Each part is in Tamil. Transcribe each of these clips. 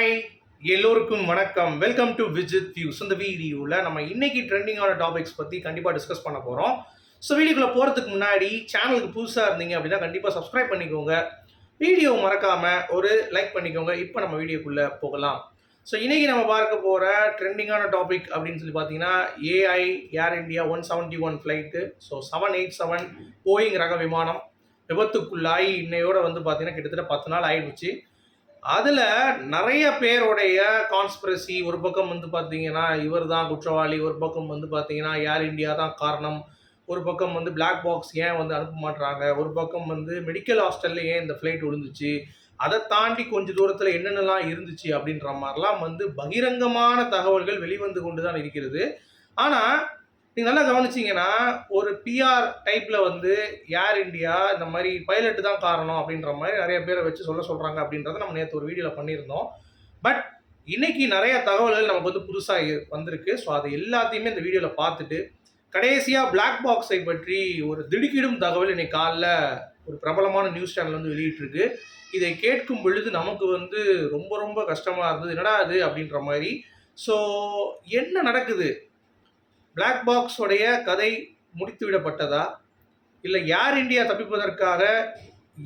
ஹாய் எல்லோருக்கும் வணக்கம். வெல்கம் டு விஜித் வியூஸ் இந்த வீடியோவில் நம்ம இன்னைக்கு ட்ரெண்டிங்கான டாபிக்ஸ் பற்றி கண்டிப்பாக டிஸ்கஸ் பண்ண போகிறோம் ஸோ வீடியோக்குள்ளே போகிறதுக்கு முன்னாடி சேனலுக்கு புதுசாக இருந்தீங்க அப்படின்னா கண்டிப்பாக சப்ஸ்கிரைப் பண்ணிக்கோங்க. வீடியோ மறக்காமல் ஒரு லைக் பண்ணிக்கோங்க. இப்போ நம்ம வீடியோக்குள்ளே போகலாம். ஸோ இன்றைக்கி நம்ம பார்க்க போகிற ட்ரெண்டிங்கான டாபிக் அப்படின்னு சொல்லி பார்த்தீங்கன்னா AI Air India one seventy one flight so seven eight seven Boeing ரக விமானம் விபத்துக்குள்ளாகி இன்னையோட வந்து பார்த்தீங்கன்னா கிட்டத்தட்ட பத்து நாள் ஆயிடுச்சு. அதில் நிறைய பேருடைய கான்ஸ்பிரசி ஒரு பக்கம் வந்து பார்த்தீங்கன்னா இவர் தான் குற்றவாளி ஒரு பக்கம் வந்து பார்த்தீங்கன்னா ஏர் இந்தியா தான் காரணம். ஒரு பக்கம் வந்து பிளாக் பாக்ஸ் ஏன் வந்து அனுப்ப மாட்டுறாங்க ஒரு பக்கம் வந்து மெடிக்கல் ஹாஸ்டலில் ஏன் இந்த ஃப்ளைட் விழுந்துச்சு? அதை தாண்டி கொஞ்சம் தூரத்தில் என்னென்னலாம் இருந்துச்சு அப்படின்ற மாதிரிலாம் வந்து பகிரங்கமான தகவல்கள் வெளிவந்து கொண்டு தான் இருக்கிறது. ஆனால் நீங்கள் நல்லா கவனிச்சிங்கன்னா ஒரு பிஆர் டைப்பில் வந்து ஏர் இந்தியா இந்த மாதிரி பைலட் தான் காரணம் அப்படின்ற மாதிரி நிறைய பேரை வச்சு சொல்ல சொல்கிறாங்க அப்படின்றத நம்ம நேற்று ஒரு வீடியோவில் பண்ணியிருந்தோம். பட் இன்னைக்கு நிறைய தகவல்கள் நமக்கு வந்து புதுசாக வந்திருக்கு. ஸோ அது எல்லாத்தையுமே இந்த வீடியோவில் பார்த்துட்டு கடைசியாக பிளாக் பாக்ஸை பற்றி ஒரு திடுக்கிடும் தகவல் இன்னைக்கு காலைல ஒரு பிரபலமான நியூஸ் சேனல் வந்து வெளியிட்டிருக்கு. இதை கேட்கும் பொழுது நமக்கு வந்து ரொம்ப ரொம்ப கஷ்டமாக இருந்தது. என்னடா அது அப்படின்ற மாதிரி. ஸோ என்ன நடக்குது? பிளாக் பாக்ஸோடைய கதை முடித்து விடப்பட்டதா இல்லை யார் இந்தியா தப்பிப்பதற்காக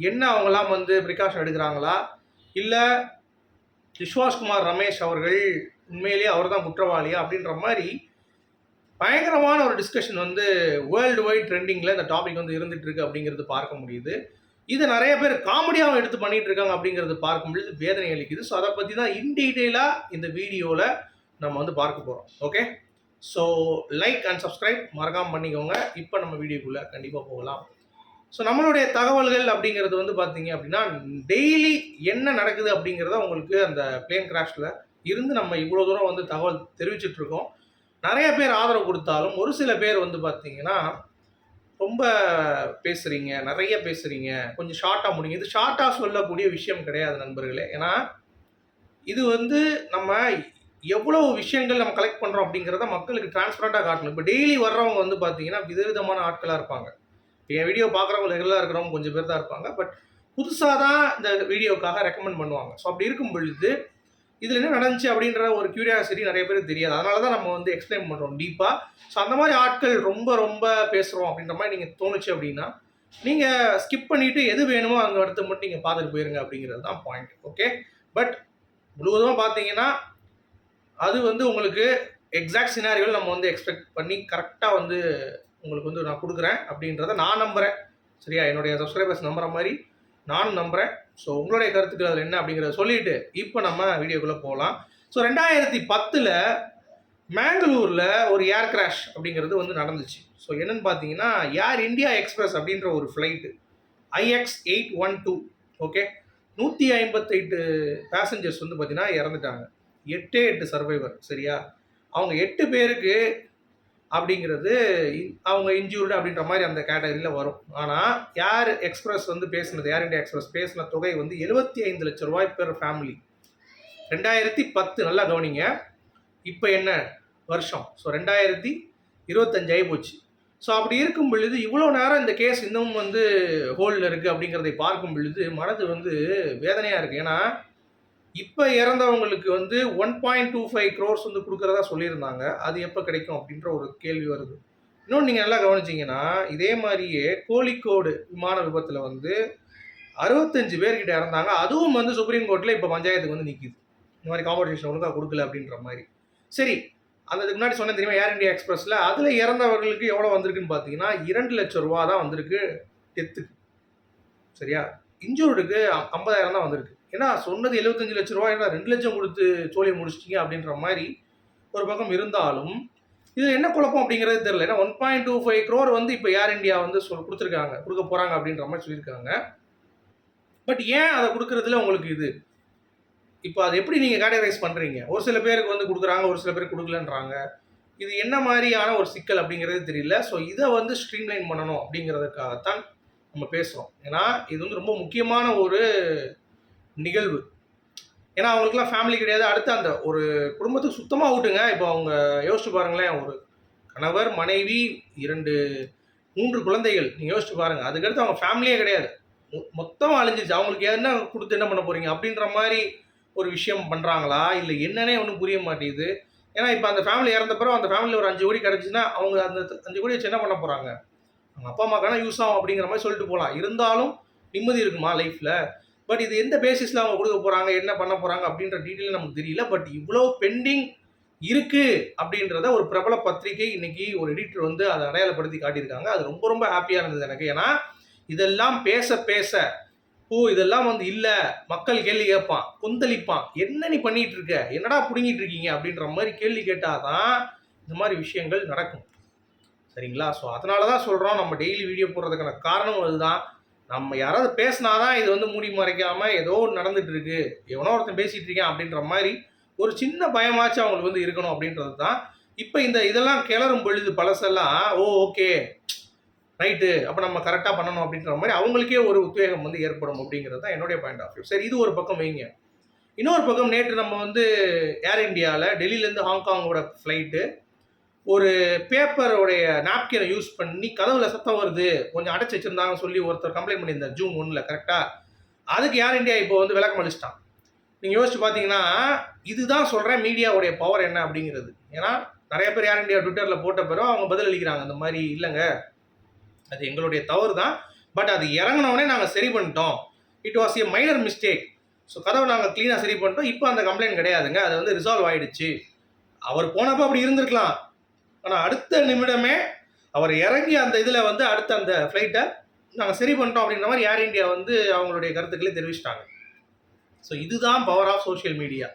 என்ன அவங்களாம் வந்து பிரிகாஷன் எடுக்கிறாங்களா? இல்லை விஸ்வாஸ்குமார் ரமேஷ் அவர்கள் உண்மையிலேயே அவர் தான் குற்றவாளியா? அப்படின்ற மாதிரி பயங்கரமான ஒரு டிஸ்கஷன் வந்து வேர்ல்டு வைட் ட்ரெண்டிங்கில் இந்த டாபிக் வந்து இருந்துட்டு இருக்கு அப்படிங்கிறது பார்க்க முடியுது. இது நிறைய பேர் காமெடியாகவும் எடுத்து பண்ணிட்டு இருக்காங்க அப்படிங்கிறது பார்க்கும்பொழுது வேதனை அளிக்குது. ஸோ அதை பற்றி தான் இன் டீட்டெயிலாக இந்த வீடியோவில் நம்ம வந்து பார்க்க போகிறோம் okay so like and subscribe மறக்காமல் பண்ணிக்கோங்க. இப்போ நம்ம வீடியோக்குள்ளே கண்டிப்பாக போகலாம். ஸோ நம்மளுடைய தகவல்கள் அப்படிங்கிறது வந்து பார்த்தீங்க அப்படின்னா டெய்லி என்ன நடக்குது அப்படிங்கிறத உங்களுக்கு அந்த பிளேன் கிராஷில் இருந்து நம்ம இவ்வளோ தூரம் வந்து தகவல் தெரிவிச்சிட்டு இருக்கோம். நிறைய பேர் ஆதரவு கொடுத்தாலும் ஒரு சில பேர் வந்து பார்த்தீங்கன்னா ரொம்ப பேசுகிறீங்க நிறைய பேசுகிறீங்க கொஞ்சம் ஷார்ட்டாக முடிங்க. இது ஷார்ட்டாக சொல்லக்கூடிய விஷயம் கிடையாது நண்பர்களே. ஏன்னா இது வந்து நம்ம எவ்வளோ விஷயங்கள் நம்ம கலெக்ட் பண்ணுறோம் அப்படிங்கிறத மக்களுக்கு டிரான்ஸ்பரண்ட்டாக காட்டணும். இப்போ டெய்லி வர்றவங்க வந்து பார்த்தீங்கன்னா விதவிதமான ஆட்களாக இருப்பாங்க. இப்போ என் வீடியோ பார்க்குறவங்க ரெகுலராக இருக்கிறவங்க கொஞ்சம் பேர் தான் இருப்பாங்க. பட் புதுசாக தான் இந்த வீடியோக்காக ரெக்கமெண்ட் பண்ணுவாங்க. ஸோ அப்படி இருக்கும் பொழுது இதில் என்ன நடந்துச்சு அப்படின்ற ஒரு கியூரியாசிட்டி நிறைய பேருக்கு தெரியாது. அதனால தான் நம்ம வந்து எக்ஸ்பிளைன் பண்ணுறோம் டீப்பாக ஸோ அந்த மாதிரி ஆட்கள் ரொம்ப ரொம்ப பேசுகிறோம் அப்படின்ற மாதிரி நீங்கள் தோணுச்சு அப்படின்னா நீங்கள் ஸ்கிப் பண்ணிவிட்டு எது வேணுமோ அந்த இடத்த மட்டும் நீங்கள் பார்த்துட்டு போயிருங்க அப்படிங்கிறது தான் பாயிண்ட் ஓகே பட் முழுவதுமாக பார்த்தீங்கன்னா அது வந்து உங்களுக்கு எக்ஸாக்ட் சினாரியோவில் நம்ம வந்து எக்ஸ்பெக்ட் பண்ணி கரெக்டாக வந்து உங்களுக்கு வந்து நான் கொடுக்குறேன் அப்படின்றத நான் நம்புகிறேன் சரியா? என்னுடைய சப்ஸ்கிரைபர்ஸ் நம்புற மாதிரி நானும் நம்புகிறேன் ஸோ உங்களுடைய கருத்துக்கள் அதில் என்ன அப்படிங்கிறத சொல்லிட்டு இப்போ நம்ம வீடியோக்குள்ளே போகலாம். ஸோ ரெண்டாயிரத்தி பத்தில் மேங்களூரில் ஒரு ஏர் கிராஷ் அப்படிங்கிறது வந்து நடந்துச்சு. ஸோ என்னன்னு பார்த்தீங்கன்னா ஏர் இந்தியா எக்ஸ்பிரஸ் அப்படின்ற ஒரு flight IX eight one two okay நூற்றி ஐம்பத்தெட்டு பேசஞ்சர்ஸ் வந்து பார்த்தீங்கன்னா இறந்துட்டாங்க. எட்டே எட்டு சர்வைவர் சரியா? அவங்க எட்டு பேருக்கு அப்படிங்கிறது அவங்க இன்ஜூர்டு அப்படின்ற மாதிரி அந்த கேட்டகரியில் வரும். ஆனால் யார் எக்ஸ்பிரஸ் வந்து பேசினது? ஏர் இண்டியா எக்ஸ்பிரஸ் பேசின தொகை வந்து எழுபத்தி ஐந்து லட்சம் ரூபாய் பெர் ஃபேமிலி ரெண்டாயிரத்தி பத்து நல்லா கவனிங்க. இப்போ என்ன? வருஷம். ஸோ ரெண்டாயிரத்தி இருபத்தஞ்சு ஆகி போச்சு ஸோ அப்படி இருக்கும் பொழுது இவ்வளோ நேரம் இந்த கேஸ் இன்னமும் வந்து ஹோல்டில் இருக்குது அப்படிங்கிறதை பார்க்கும் பொழுது மனது வந்து வேதனையாக இருக்குது ஏன்னா இப்போ இறந்தவங்களுக்கு வந்து one point two five crores வந்து கொடுக்குறதா சொல்லியிருந்தாங்க. அது எப்போ கிடைக்கும் அப்படின்ற ஒரு கேள்வி வருது. இன்னொன்று நீங்கள் நல்லா கவனிச்சிங்கன்னா இதே மாதிரியே கோழிக்கோடு விமான விபத்தில் வந்து அறுபத்தஞ்சு பேர்கிட்ட இறந்தாங்க. அதுவும் வந்து சுப்ரீம் கோர்ட்டில் இப்போ பஞ்சாயத்துக்கு வந்து நிற்கிது இந்த மாதிரி காம்படிஷன் ஒழுங்காக கொடுக்கல அப்படின்ற மாதிரி. சரி அந்த இதுக்கு முன்னாடி சொன்ன தெரியுமா? ஏர் இண்டியா எக்ஸ்பிரஸில் அதில் இறந்தவர்களுக்கு எவ்வளோ வந்திருக்குன்னு பார்த்தீங்கன்னா இரண்டு லட்சம் ரூபா தான் வந்திருக்கு டெத்துக்கு. சரியா? இன்ஜூர்டுக்கு ஐம்பதாயிரம் தான் வந்திருக்கு. ஏன்னா சொன்னது எழுபத்தஞ்சு லட்ச ரூபா ஏன்னா ரெண்டு லட்சம் கொடுத்து சோழியை முடிச்சிட்டீங்க அப்படின்ற மாதிரி ஒரு பக்கம் இருந்தாலும் இது என்ன குழப்பம் அப்படிங்கிறது தெரியல. ஏன்னா one point two five crore வந்து இப்போ ஏர் இண்டியா வந்து சொல் கொடுத்துருக்காங்க கொடுக்க போகிறாங்க அப்படின்ற மாதிரி சொல்லியிருக்காங்க. பட் ஏன் அதை கொடுக்குறதுல உங்களுக்கு இது? இப்போ அதை எப்படி நீங்கள் கேட்டகரைஸ் பண்ணுறீங்க ஒரு சில பேருக்கு வந்து கொடுக்குறாங்க ஒரு சில பேருக்கு கொடுக்கலன்றாங்க. இது என்ன மாதிரியான ஒரு சிக்கல் அப்படிங்கிறது தெரியல. ஸோ இதை வந்து ஸ்ட்ரீம்லைன் பண்ணணும் அப்படிங்கிறதுக்காகத்தான் நம்ம பேசுகிறோம் ஏன்னா இது வந்து ரொம்ப முக்கியமான ஒரு நிகழ்வு. ஏன்னா அவங்களுக்குலாம் ஃபேமிலி கிடையாது. அடுத்து அந்த ஒரு குடும்பத்துக்கு சுத்தமாக விட்டுங்க இப்போ அவங்க யோசிச்சு பாருங்களேன். ஒரு கணவர் மனைவி இரண்டு மூன்று குழந்தைகள். நீங்கள் யோசிச்சு பாருங்கள் அதுக்கடுத்து அவங்க ஃபேமிலியே கிடையாது. மொத்தமாக அழிஞ்சிச்சு அவங்களுக்கு என்ன கொடுத்து என்ன பண்ண போகிறீங்க அப்படின்ற மாதிரி ஒரு விஷயம் பண்ணுறாங்களா இல்லை என்னன்னே ஒன்றும் புரிய மாட்டேங்குது. ஏன்னா இப்போ அந்த ஃபேமிலி இறந்த பிறகு அந்த ஃபேமிலியில் ஒரு அஞ்சு கோடி கிடச்சின்னா அவங்க அந்த அஞ்சு கோடி வச்சு என்ன பண்ண போகிறாங்க அவங்க அப்பா அம்மாக்கான யூஸ் ஆகும் அப்படிங்கிற மாதிரி சொல்லிட்டு போகலாம் இருந்தாலும் நிம்மதி இருக்குமா லைஃப்பில் பட் இது எந்த பேசிஸில் அவங்க கொடுக்க போகிறாங்க என்ன பண்ண போகிறாங்க அப்படின்ற டீட்டெயில் நமக்கு தெரியல. பட் இவ்வளோ பெண்டிங் இருக்குது அப்படின்றத ஒரு பிரபல பத்திரிகை இன்னைக்கு ஒரு எடிட்டர் வந்து அதை அடையாளப்படுத்தி காட்டியிருக்காங்க. அது ரொம்ப ரொம்ப ஹாப்பியாக இருந்தது எனக்கு. ஏன்னா இதெல்லாம் பேச பேச ஓ இதெல்லாம் வந்து இல்லை. மக்கள் கேள்வி கேட்பான். கொந்தளிப்பான். என்ன நீ பண்ணிட்டு இருக்க? என்னடா புடுங்கிட்டு இருக்கீங்க? அப்படின்ற மாதிரி கேள்வி கேட்டாதான் இந்த மாதிரி விஷயங்கள் நடக்கும். சரிங்களா? ஸோ அதனால தான் சொல்கிறோம் நம்ம டெய்லி வீடியோ போடுறதுக்கான காரணம் அதுதான். நம்ம யாராவது பேசினாதான் இது வந்து மூடி மறைக்காம ஏதோ ஒன்று நடந்துட்டு இருக்கு எவனோ ஒருத்தன் பேசிட்டு இருக்கேன் அப்படின்ற மாதிரி ஒரு சின்ன பயமாச்சும் அவங்களுக்கு வந்து இருக்கணும் அப்படின்றது தான் இப்போ இந்த இதெல்லாம் கிளறும் பொழுது பழசெல்லாம் ஓ ஓகே ரைட்டு அப்போ நம்ம கரெக்டாக பண்ணணும் அப்படின்ற மாதிரி அவங்களுக்கே ஒரு உத்வேகம் வந்து ஏற்படும் அப்படிங்கிறது தான் என்னுடைய பாயிண்ட் ஆஃப் வியூ சரி இது ஒரு பக்கம் வைங்க. இன்னொரு பக்கம் நேற்று நம்ம வந்து ஏர் இந்தியாவில் டெல்லியிலேருந்து ஹாங்காங்கோட ஃப்ளைட்டு ஒரு பேப்பருடைய நாப்கினை யூஸ் பண்ணி கதவுல சத்தம் வருது. கொஞ்சம் அடைச்சி வச்சிருந்தாங்கன்னு சொல்லி ஒருத்தர் கம்ப்ளைண்ட் பண்ணியிருந்தார் ஜூன் ஒன்றில் கரெக்டாக அதுக்கு ஏர் இந்தியா இப்போ வந்து விளக்கம் அளிச்சிட்டான்? நீங்கள் யோசிச்சு பார்த்தீங்கன்னா இதுதான் சொல்கிறேன் மீடியாவுடைய பவர் என்ன அப்படிங்கிறது. ஏன்னா நிறைய பேர் ஏர் இந்தியா ட்விட்டரில் போட்ட பிறகு அவங்க பதில் அளிக்கிறாங்க இந்த மாதிரி இல்லைங்க. அது எங்களுடைய தவறு தான். பட் அது இறங்கினவுடனே நாங்கள் சரி பண்ணிட்டோம். It was a minor mistake so கதவை நாங்கள் க்ளீனாக சரி பண்ணிட்டோம். இப்போ அந்த கம்ப்ளைண்ட் கிடையாதுங்க. அது வந்து ரிசால்வ் ஆயிடுச்சு. அவர் போனப்போ அப்படி இருந்திருக்கலாம். ஆனால் அடுத்த நிமிடமே அவர் இறங்கி அந்த இதில் வந்து அடுத்த அந்த ஃப்ளைட்டை நாங்கள் சரி பண்ணிட்டோம் அப்படின்ற மாதிரி ஏர் இண்டியா வந்து அவங்களுடைய கருத்துக்களை தெரிவிச்சிட்டாங்க. ஸோ இதுதான் பவர் ஆஃப் சோஷியல் மீடியா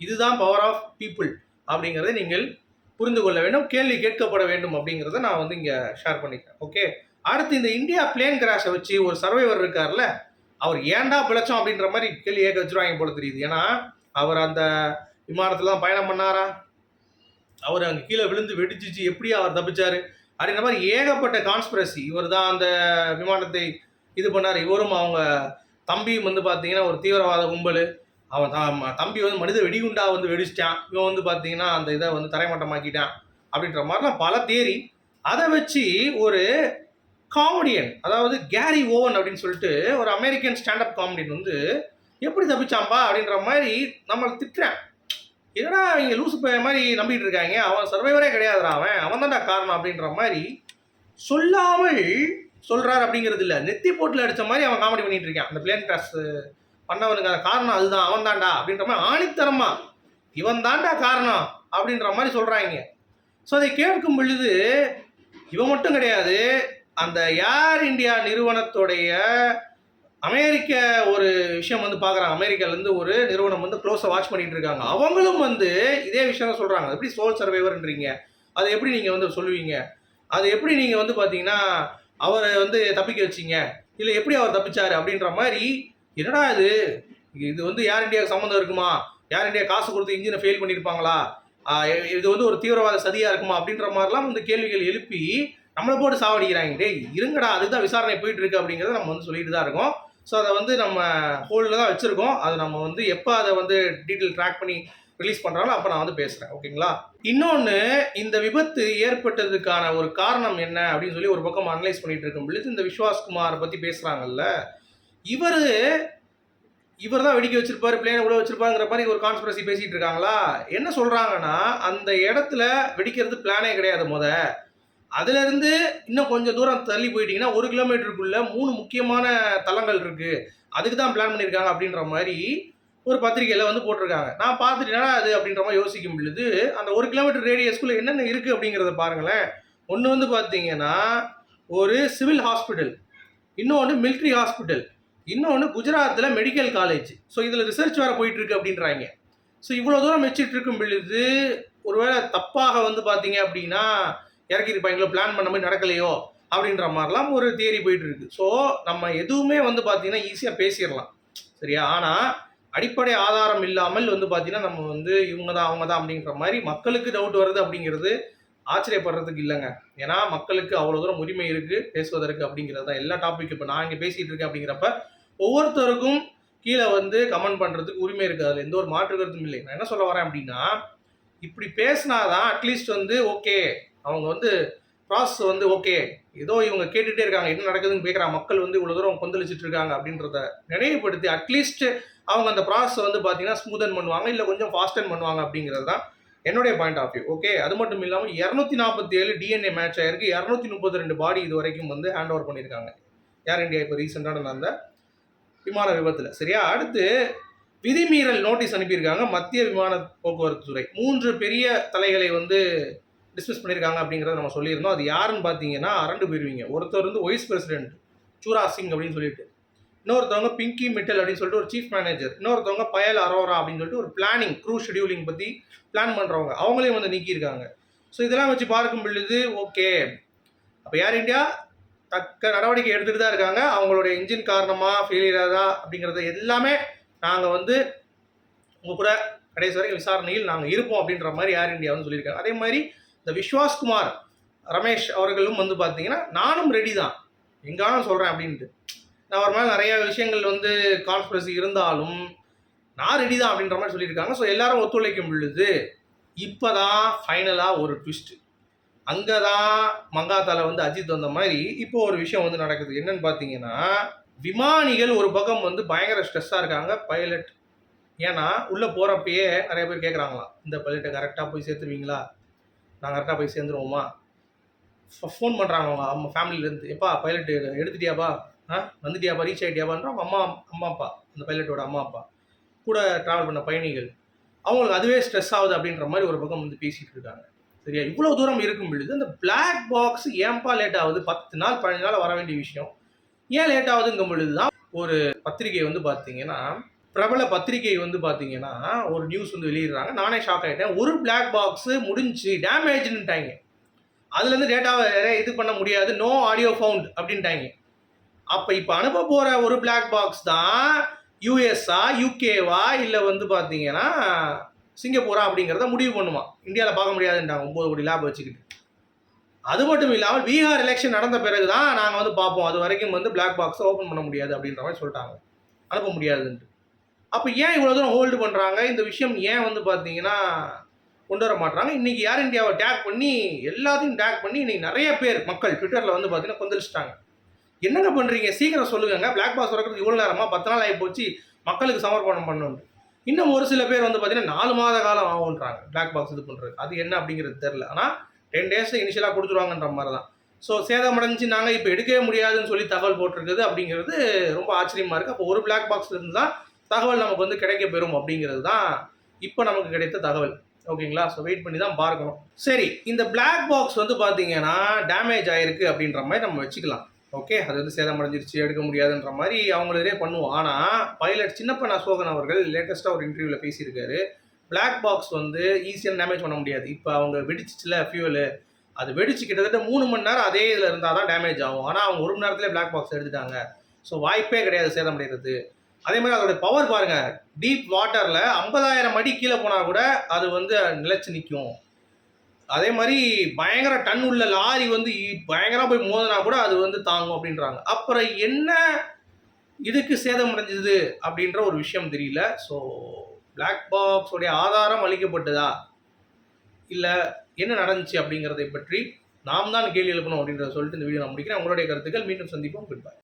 இதுதான் பவர் ஆஃப் பீப்புள் அப்படிங்கிறத நீங்கள் புரிந்து கொள்ள வேண்டும் கேள்வி கேட்கப்பட வேண்டும் அப்படிங்கிறத நான் வந்து இங்கே ஷேர் பண்ணிக்கிறேன். ஓகே அடுத்து இந்த இந்தியா பிளேன் கிராஷை வச்சு ஒரு சர்வைவர் இருக்கார்ல அவர் ஏன்டா பிழைச்சோம் அப்படின்ற மாதிரி கேள்வி ஏற்க வச்சுருவாங்க போல தெரியுது. ஏன்னா அவர் அந்த விமானத்தில் தான் பயணம் பண்ணாரா? அவர் அங்கே கீழே விழுந்து வெடிச்சிச்சு. எப்படி அவர் தப்பிச்சார்? அப்படின்ற மாதிரி ஏகப்பட்ட கான்ஸ்பிரசி இவர் தான் அந்த விமானத்தை இது பண்ணார். இவரும் அவங்க தம்பியும் வந்து பார்த்தீங்கன்னா ஒரு தீவிரவாத கும்பல். அவன் த- தம்பி வந்து மனித வெடிகுண்டா வந்து வெடிச்சிட்டான். இவன் வந்து பார்த்தீங்கன்னா அந்த இதை வந்து தரைமட்டமாக்கிட்டான். அப்படின்ற மாதிரிலாம் பல தேரி அதை வச்சு ஒரு காமெடியன் அதாவது கேரி ஓவன் அப்படின்னு சொல்லிட்டு ஒரு அமெரிக்கன் ஸ்டாண்டப் காமெடியன் வந்து எப்படி தப்பிச்சாம்பா அப்படின்ற மாதிரி நம்மளை திட்டுறேன். என்னடா இங்க லூசு பையன் மாதிரி நம்பிட்டு இருக்காங்க? அவன் சர்வைவரே கிடையாதுடா அவன். அவன் தான்டா காரணம் அப்படின்ற மாதிரி சொல்லாமல் சொல்கிறார் அப்படிங்கிறது இல்லை. நெத்தி போட்டில் அடிச்ச மாதிரி அவன் காமெடி பண்ணிட்டு இருக்கான். அந்த பிளேன் கிராஸ் பண்ணவனுக்கு அந்த காரணம் அதுதான். அவன் தான்டா அப்படின்ற மாதிரி ஆணித்தரமா இவன் தான்டா காரணம் அப்படின்ற மாதிரி சொல்கிறாங்க ஸோ அதை கேட்கும் பொழுது இவன் மட்டும் கிடையாது. அந்த ஏர் இந்தியா நிறுவனத்துடைய அமெரிக்க ஒரு விஷயம் வந்து பார்க்குறாங்க. அமெரிக்காலேருந்து ஒரு நிறுவனம் வந்து க்ளோஸை வாட்ச் பண்ணிட்டு இருக்காங்க. அவங்களும் வந்து இதே விஷயம் தான் சொல்கிறாங்க எப்படி சோல் சர்வைவர்ன்றீங்க அதை எப்படி நீங்கள் வந்து சொல்லுவீங்க? அது எப்படி நீங்கள் வந்து பார்த்தீங்கன்னா அவரை வந்து தப்பிக்க வச்சீங்க? இல்லை எப்படி அவர் தப்பிச்சார்? அப்படின்ற மாதிரி என்னடா இது? இது வந்து ஏர் இண்டியாவுக்கு சம்மந்தம் இருக்குமா? ஏர் இண்டியா காசு கொடுத்து இன்ஜினை ஃபெயில் பண்ணியிருப்பாங்களா இது வந்து ஒரு தீவிரவாத சதியாக இருக்குமா? அப்படின்ற மாதிரிலாம் வந்து கேள்விகள் எழுப்பி நம்மளை போட்டு சாவடிக்கிறாங்க. டேய் இருங்கடா அதுதான் விசாரணை போயிட்டு இருக்கு அப்படிங்கிறத நம்ம வந்து சொல்லிட்டு தான் இருக்கோம். ஸோ அதை வந்து நம்ம ஹோல்டில் தான் வச்சுருக்கோம். அதை நம்ம வந்து எப்போ அதை வந்து டீட்டெயில் ட்ராக் பண்ணி ரிலீஸ் பண்ணுறாங்களோ அப்போ நான் வந்து பேசுகிறேன் ஓகேங்களா இன்னொன்று இந்த விபத்து ஏற்பட்டதுக்கான ஒரு காரணம் என்ன அப்படின்னு சொல்லி ஒரு பக்கம் அனலைஸ் பண்ணிட்டு இருக்கும் பொழுது இந்த விஸ்வாஸ்குமாரை பற்றி பேசுகிறாங்கல்ல இவர் இவர் தான் வெடிக்க வச்சிருப்பாரு பிளேனை கூட வச்சிருப்பாருங்கிற மாதிரி ஒரு கான்ஸ்பிரசி பேசிகிட்டு இருக்காங்களா? என்ன சொல்கிறாங்கன்னா அந்த இடத்துல வெடிக்கிறது பிளானே கிடையாது முத. அதுலேருந்து இன்னும் கொஞ்சம் தூரம் தள்ளி போயிட்டீங்கன்னா ஒரு கிலோமீட்டருக்குள்ளே மூணு முக்கியமான தளங்கள் இருக்குது அதுக்கு தான் பிளான் பண்ணியிருக்காங்க அப்படின்ற மாதிரி ஒரு பத்திரிகையில் வந்து போட்டிருக்காங்க. நான் பார்த்துட்டேன்னா அது அப்படின்ற மாதிரி யோசிக்கும் பொழுது அந்த ஒரு கிலோமீட்டர் ரேடியஸ்குள்ளே என்னென்ன இருக்குது அப்படிங்கிறத பாருங்களேன். ஒன்று வந்து பார்த்தீங்கன்னா ஒரு சிவில் ஹாஸ்பிட்டல் இன்னொன்று மிலிட்ரி ஹாஸ்பிட்டல் இன்னொன்று குஜராத்தில் மெடிக்கல் காலேஜ் ஸோ இதில் ரிசர்ச் வேறு போயிட்டுருக்கு அப்படின்றாங்க. ஸோ இவ்வளோ தூரம் வச்சுட்டு இருக்கும் பொழுது ஒருவேளை தப்பாக வந்து பார்த்தீங்க அப்படின்னா இறக்கிருப்பாங்களோ பிளான் பண்ண மாதிரி நடக்கலையோ அப்படின்ற மாதிரிலாம் ஒரு தியரி போயிட்டு இருக்கு ஸோ நம்ம எதுவுமே வந்து பார்த்தீங்கன்னா ஈஸியாக பேசிடலாம். சரியா? ஆனால் அடிப்படை ஆதாரம் இல்லாமல் வந்து பார்த்தீங்கன்னா நம்ம வந்து இவங்க தான் அவங்க தான் அப்படின்ற மாதிரி மக்களுக்கு டவுட் வருது அப்படிங்கிறது ஆச்சரியப்படுறதுக்கு இல்லைங்க. ஏன்னா மக்களுக்கு அவ்வளோ தூரம் உரிமை இருக்குது பேசுவதற்கு அப்படிங்கிறது தான் எல்லா டாபிக் இப்போ நான் இங்கே பேசிகிட்டு இருக்கேன் அப்படிங்கிறப்ப ஒவ்வொருத்தருக்கும் கீழே வந்து கமெண்ட் பண்ணுறதுக்கு உரிமை இருக்குது. அதில் எந்த ஒரு மாற்று கருத்தும் இல்லை. நான் என்ன சொல்ல வரேன் அப்படின்னா இப்படி பேசினாதான் அட்லீஸ்ட் வந்து ஓகே அவங்க வந்து ப்ராசஸ் வந்து ஓகே ஏதோ இவங்க கேட்டுகிட்டே இருக்காங்க என்ன நடக்குதுன்னு கேட்குறாங்க மக்கள் வந்து இவ்வளோ தூரம் கொந்தளிச்சிட்டு இருக்காங்க அப்படின்றத நினைவுபடுத்தி அட்லீஸ்ட் அவங்க அந்த ப்ராசஸ் வந்து பார்த்தீங்கன்னா ஸ்மூதன் பண்ணுவாங்க இல்லை கொஞ்சம் ஃபாஸ்டன் பண்ணுவாங்க அப்படிங்கிறது தான் என்னுடைய பாயிண்ட் ஆஃப் வியூ ஓகே அது மட்டும் இல்லாமல் இரநூத்தி நாற்பத்தி ஏழு டிஎன்ஏ மேட்ச் ஆயிருக்கு. இரநூத்தி முப்பத்தி ரெண்டு பாடி இது வரைக்கும் வந்து ஹேண்ட் ஓவர் பண்ணியிருக்காங்க. ஏர் இந்தியா இப்போ ரீசெண்டான நடந்த விமான விபத்தில். சரியா? அடுத்து விதிமீறல் நோட்டீஸ் அனுப்பியிருக்காங்க மத்திய விமான போக்குவரத்து துறை மூன்று பெரிய தலைகளை வந்து டிஸ்மிஸ் பண்ணியிருக்காங்க அப்படிங்கிறத நம்ம சொல்லியிருந்தோம். அது யாருன்னு பார்த்தீங்கன்னா அரண்டு போயிருவீங்க. ஒருத்தர் வந்து வைஸ் பிரசிடென்ட் சூரா சிங் அப்படின்னு சொல்லிட்டு இன்னொருத்தவங்க பிங்கி மிட்டல் அப்படின்னு சொல்லிட்டு ஒரு சீஃப் மேனேஜர் இன்னொருத்தவங்க பயல் அரோரா அப்படின்னு சொல்லிட்டு ஒரு பிளானிங் க்ரூ ஷெடியூலிங் பற்றி பிளான் பண்ணுறவங்க அவங்களையும் வந்து நீக்கியிருக்காங்க. ஸோ இதெல்லாம் வச்சு பார்க்கும் பொழுது ஓகே அப்போ ஏர் இண்டியா தக்க நடவடிக்கை எடுத்துகிட்டு தான் இருக்காங்க. அவங்களுடைய இன்ஜின் காரணமாக ஃபெயிலியர் ஆகுதா அப்படிங்கிறத எல்லாமே நாங்கள் வந்து உங்கள் கூட கடைசி வரைக்கும் விசாரணையில் நாங்கள் இருப்போம் அப்படின்ற மாதிரி ஏர் இண்டியா வந்து சொல்லியிருக்காங்க. அதே மாதிரி இந்த விஸ்வாஸ்குமார் ரமேஷ் அவர்களும் வந்து பார்த்தீங்கன்னா நானும் ரெடி தான். எங்கானும் சொல்கிறேன் அப்படின்ட்டு. நான் அவர் மேலே நிறைய விஷயங்கள் வந்து கான்ஸ்பிரசி இருந்தாலும் நான் ரெடி தான் அப்படின்ற மாதிரி சொல்லியிருக்காங்க. ஸோ எல்லாரும் ஒத்துழைக்கும் பொழுது இப்போ தான் ஃபைனலாக ஒரு ட்விஸ்ட்டு அங்கே தான் மங்காத்தால வந்து அஜித் வந்த மாதிரி இப்போ ஒரு விஷயம் வந்து நடக்குது. என்னன்னு பார்த்தீங்கன்னா விமானிகள் ஒரு பக்கம் வந்து பயங்கர ஸ்ட்ரெஸ்ஸாக இருக்காங்க. பைலட் ஏன்னா உள்ளே போகிறப்பயே நிறைய பேர் கேட்குறாங்களாம் இந்த பைலட்டை கரெக்டாக போய் சேர்த்துருவீங்களா? நான் கரெக்டாக போய் சேர்ந்துருவோமா? ஃபோன் பண்ணுறாங்க அவங்க அவங்க ஃபேமிலியிலேருந்து எப்பா பைலட் எடுத்துட்டியாப்பா? ஆ வந்துட்டியாப்பா? ரீச் ஆகிட்டியாப்பான்ற அவங்க அம்மா அம்மா அப்பா அந்த பைலட்டோட அம்மா அப்பா. கூட ட்ராவல் பண்ண பயணிகள். அவங்களுக்கு அதுவே ஸ்ட்ரெஸ் ஆகுது அப்படின்ற மாதிரி ஒரு பக்கம் வந்து பேசிகிட்டு இருக்காங்க. சரியா? இவ்வளோ தூரம் இருக்கும் பொழுது அந்த பிளாக் பாக்ஸ் ஏன்பா லேட் ஆகுது? பத்து நாள் பதினஞ்சு நாள் வர வேண்டிய விஷயம். ஏன் லேட் ஆகுதுங்கும் பொழுது தான் ஒரு பத்திரிகை வந்து பார்த்தீங்கன்னா பிரபல பத்திரிகை வந்து பார்த்தீங்கன்னா ஒரு நியூஸ் வந்து வெளியிடுறாங்க. நானே ஷாக் ஆகிட்டேன் ஒரு பிளாக் பாக்ஸு முடிஞ்சு டேமேஜ்னுட்டாங்க அதுலேருந்து டேட்டாவை வேற இது பண்ண முடியாது. நோ ஆடியோ ஃபவுண்ட் அப்படின்ட்டாங்க. அப்போ இப்போ அனுப்ப போகிற ஒரு பிளாக் பாக்ஸ் தான் யூஎஸ்ஆ யூகேவா இல்லை வந்து பார்த்தீங்கன்னா சிங்கப்பூரா அப்படிங்கிறத முடிவு பண்ணுமா? இந்தியாவில் பார்க்க முடியாதுன்றாங்க ஒம்பது கோடி லேப் வச்சுக்கிட்டு. அது மட்டும் இல்லாமல் பீகார் எலெக்ஷன் நடந்த பிறகு தான் நாங்கள் வந்து பார்ப்போம். அது வரைக்கும் வந்து பிளாக் பாக்ஸை ஓப்பன் பண்ண முடியாது அப்படின்ற மாதிரி சொல்லிட்டாங்க. அனுப்ப முடியாதுன்ட்டு. அப்போ ஏன் இவ்வளோ தூரம் ஹோல்டு பண்ணுறாங்க இந்த விஷயம் ஏன் வந்து பார்த்தீங்கன்னா கொண்டு வர மாட்டாங்க இன்றைக்கி ஏர் இந்தியாவை டேக் பண்ணி எல்லாத்தையும் டேக் பண்ணி இன்றைக்கி நிறைய பேர் மக்கள் ட்விட்டரில் வந்து பார்த்தீங்கன்னா கொந்தளிச்சிட்டாங்க. என்னங்க பண்ணுறீங்க சீக்கிரம் சொல்லுங்க பிளாக் பாஸ் வரக்கிறதுக்கு இவ்வளோ நேரமாக பத்து நாள் ஆகி போச்சு மக்களுக்கு சமர்ப்பணம் பண்ணணும் இன்னும் ஒரு சில பேர் வந்து பார்த்தீங்கன்னா நாலு மாத காலம் ஆகுன்றாங்க பிளாக் பாக்ஸ் இது பண்ணுறது அது என்ன அப்படிங்கிறது தெரில ஆனால் டென் டேஸ் இனிஷியலாக கொடுத்துருவாங்கன்ற மாதிரி தான் ஸோ சேதமடைஞ்சு நாங்கள் இப்போ எடுக்கவே முடியாதுன்னு சொல்லி தகவல் போட்டிருக்குது அப்படிங்கிறது ரொம்ப ஆச்சரியமாக இருக்குது அப்போ ஒரு பிளாக் பாக்ஸ் இருந்து தான் தகவல் நமக்கு வந்து கிடைக்க பெறும் அப்படிங்கிறது தான் இப்போ நமக்கு கிடைத்த தகவல். ஓகேங்களா? ஸோ வெயிட் பண்ணி தான் பார்க்கணும். சரி இந்த பிளாக் பாக்ஸ் வந்து பார்த்தீங்கன்னா டேமேஜ் ஆயிருக்கு அப்படின்ற மாதிரி நம்ம வச்சுக்கலாம். ஓகே? அது வந்து சேதமடைஞ்சிருச்சு எடுக்க முடியாதுன்ற மாதிரி அவங்களே பண்ணுவோம். ஆனால் பைலட் சின்னப்பன் அசோகன் அவர்கள் லேட்டஸ்ட்டாக ஒரு இன்டர்வியூவில் பேசியிருக்காரு. பிளாக் பாக்ஸ் வந்து ஈஸியாக டேமேஜ் பண்ண முடியாது. இப்போ அவங்க வெடிச்சிச்சுல ஃபியூவலு அது வெடிச்சு கிட்டத்தட்ட மூணு மணி நேரம் அதே இதில் இருந்தால் தான் டேமேஜ் ஆகும். ஆனால் அவங்க ஒரு மணி நேரத்துலேயே பிளாக் பாக்ஸ் எடுத்துட்டாங்க. ஸோ வாய்ப்பே கிடையாது சேதமடைகிறது அதே மாதிரி அதோட பவர் பாருங்கள் டீப் வாட்டரில் ஐம்பதாயிரம் அடி கீழே போனால் கூட அது வந்து நிலச்சி நிற்கும் அதே மாதிரி பயங்கர டன் உள்ள லாரி வந்து பயங்கரமாக போய் மோதினா கூட அது வந்து தாங்கும் அப்படின்றாங்க. அப்புறம் என்ன இதுக்கு சேதம் அடைஞ்சது அப்படின்ற ஒரு விஷயம் தெரியல. ஸோ பிளாக் பாக்ஸோடைய ஆதாரம் அளிக்கப்பட்டதா? இல்லை என்ன நடந்துச்சு அப்படிங்கிறதை பற்றி நாம் தான் கேள்வி எழுப்பணும் அப்படின்றத சொல்லிட்டு இந்த வீடியோ நான் முடிக்கிறேன். உங்களுடைய கருத்துக்கள் மீண்டும் சந்திப்போம். Good bye